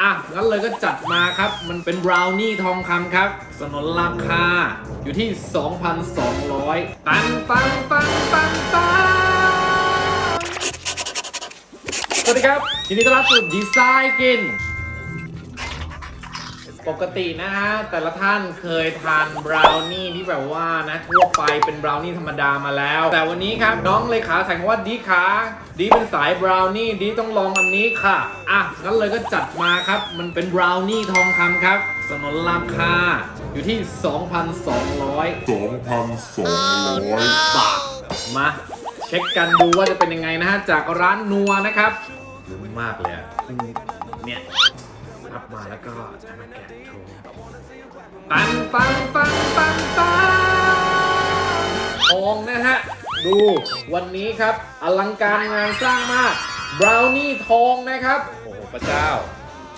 อะงั้นเลยก็จัดมาครับ มันเป็นบราวนี่ทองคำครับ สนนราคาอยู่ที่ 2,200 ตันตันตันตันตันสวัสดีครับยินดีต้อนรับสู่ดีไซน์กิน ปกตินะฮะแต่ละท่านเคยทานบราวนี่ที่แบบว่านะทั่วไปเป็นบราวนี่ธรรมดามาแล้ว แต่วันนี้ครับน้องเลขาแสงว่าดีขาดีเป็นสายบราวนี่ดีต้องลองอันนี้ค่ะอะงั้นเลยก็จัดมาครับ มันเป็นบราวนี่ทองคำครับสนนราคาอยู่ที่ 2,200 2,200 บาท มาเช็คกันดูว่าจะเป็นยังไงนะฮะ จากร้านนัวนะครับลุ้นมากเลยอะเนี่ยรับมาแล้วก็จะมาแกะ โชว์ตันตันตันตันตันทองนะฮะ ดูวันนี้ครับ อลังการงานสร้างมากบราวนี่ทองนะครับ โอ้โหพระเจ้า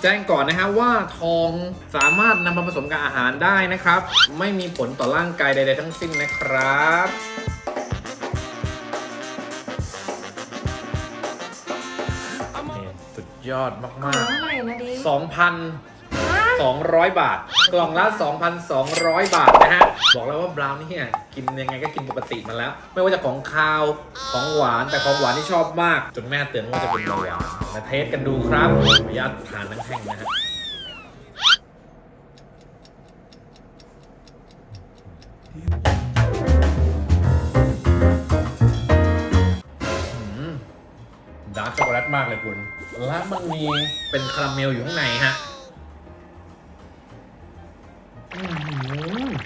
แจ้งก่อนนะฮะว่าทองสามารถนำมาผสมกับอาหารได้นะครับ ไม่มีผลต่อร่างกายใดๆทั้งสิ้นนะครับนี่สุดยอดกล่มาองกเท่าไหร่นะดิ ๆ 2,200 บาท กล่องละ 2,200 บาทนะฮะ บอกแล้วว่าบราวนี่เนี่ยกินยังไงก็กินปกติมาแล้ว ไม่ว่าจะของคาว ของหวาน แต่ของหวานที่ชอบมาก จนแม่เตือนว่าจะเป็นเบาหวานมาเทสกันดูครับขออนุญาตทานทั้งแท่งนะฮะดาร์กช็อกโกแลตมากเลยคุณ แล้วมันมีเป็นคาราเมลอยู่ข้างในฮะ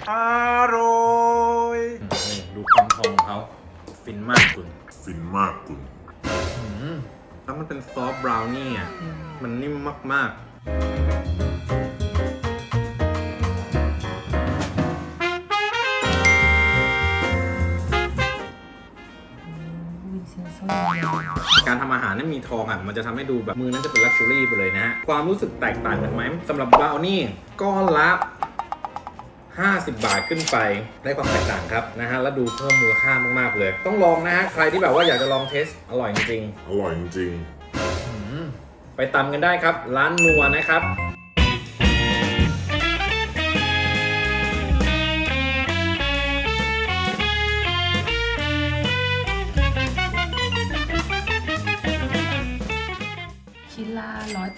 ออร่อยนี่ดูความทองของเขาฟินมากคุณฟินมากคุณอื้อหือแล้วมันเป็นซอฟต์บราวนี่อะ มันนิ่มมากมีเสียงสวๆการทำอาหารนั้นมีทองอะ มันจะทำให้ดูแบบมือนั้นจะเป็นลักชัวรี่ไปเลยนะฮะ ความรู้สึกแตกต่างกันไหมสำหรับบราวนี่ก้อนละ 50 บาทขึ้นไปได้ความแตกต่างครับนะฮะแล้วดูเพิ่มมูลค่ามากๆเลย ต้องลองนะฮะใครที่แบบว่าอยากจะลองเทสอร่อยจริงอร่อยจริงๆอืมไปตำกันได้ครับ ร้านนัวนะครับ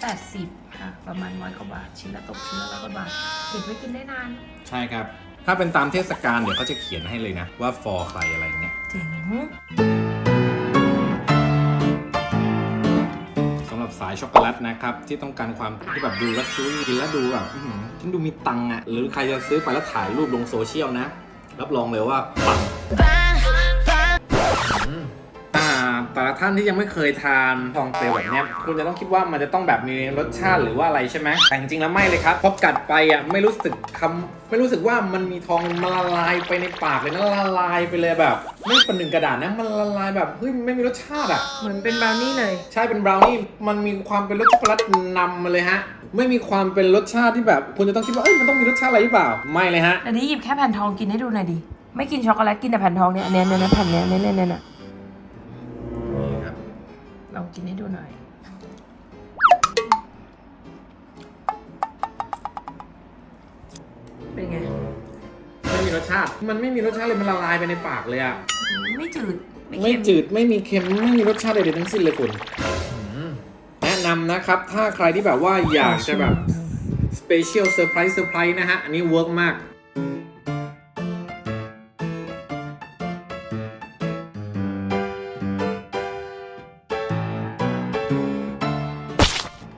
180 ค่ะ ประมาณร้อยกว่าบาท ชิ้นละตกชิ้นละร้อยกว่าบาท เก็บไว้กินได้นาน ใช่ครับ ถ้าเป็นตามเทศกาลเดี๋ยวเขาจะเขียนให้เลยนะ ว่า for ใครอะไรเงี้ยเจ๋งสำหรับสายช็อกโกแลตนะครับ ที่ต้องการความที่แบบดูแล้วซื้นกินแล้วดูแบบฉันดูมีตังค์อะหรือใครจะซื้อไปแล้วถ่ายรูปลงโซเชียลนะ รับรองเลยว่าปัง แต่ละท่านที่ยังไม่เคยทานทองเปลวแบบเนี้ยคุณจะต้องคิดว่ามันจะต้องแบบมีรสชาติหรือว่าอะไรใช่ไหมแต่จริงๆแล้วไม่เลยครับพอกัดไปอะไม่รู้สึกคำไม่รู้สึกว่ามันมีทองมันละลายไปในปากเลยนะละลายไปเลยแบบไม่เป็นหนึ่งกระดาษนะมันละลายแบบเฮ้ยไม่มีรสชาติอะเหมือนเป็นบราวนี่เลย ใช่เป็นบราวนี่มันมีความเป็นรสช็อกโกแลตนำมาเลยฮะไม่มีความเป็นรสชาติที่แบบคุณจะต้องคิดว่าเอ้ยมันต้องมีรสชาติอะไรหรือเปล่าไม่เลยฮะอันนี้หยิบแค่แผ่นทองกินให้ดูหน่อยดิไม่กินช็อกโกแลตกินแต่แผ่นทองเนี่ยอันเนี้ยเนี่ยเนี่ยแผ่นเนี้ยเนี่ยเนี่ย ลองกินให้ดูหน่อย เป็นไง ไม่มีรสชาติ มันไม่มีรสชาติเลย มันละลายไปในปากเลยอะไม่จืดไม่ไม่เค็มจืด ไม่มีเค็ม ไม่มีรสชาติใดๆทั้งสิ้นเลยคุณอืมแนะนำนะครับ ถ้าใครที่แบบว่าอยากจะแบบ Special Surprise Surprise นะฮะ อันนี้เวิร์กมาก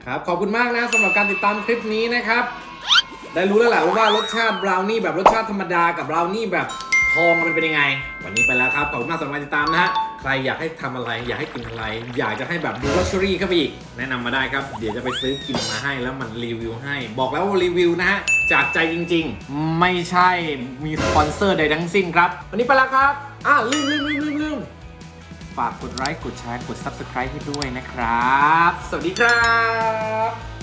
ครับ ขอบคุณมากนะสำหรับการติดตามคลิปนี้นะครับ ได้รู้แล้วแหละว่ารสชาติบราวนี่แบบรสชาติธรรมดากับบราวนี่แบบทองมันเป็นยังไง วันนี้ไปแล้วครับ ขอบคุณมากสำหรับการติดตามนะฮะ ใครอยากให้ทำอะไร อยากให้กินอะไร อยากจะให้แบบดูลักชัวรี่เข้าไปอีก แนะนำมาได้ครับ เดี๋ยวจะไปซื้อกินมาให้แล้วมันรีวิวให้ บอกแล้วว่ารีวิวนะฮะ จากใจจริง ๆ ไม่ใช่มีสปอนเซอร์ใดทั้งสิ้นครับ วันนี้ไปแล้วครับอะลืมลืมลืมลืมลืม ฝากกดไลค์กดแชร์กด subscribe ให้ด้วยนะครับ สวัสดีครับ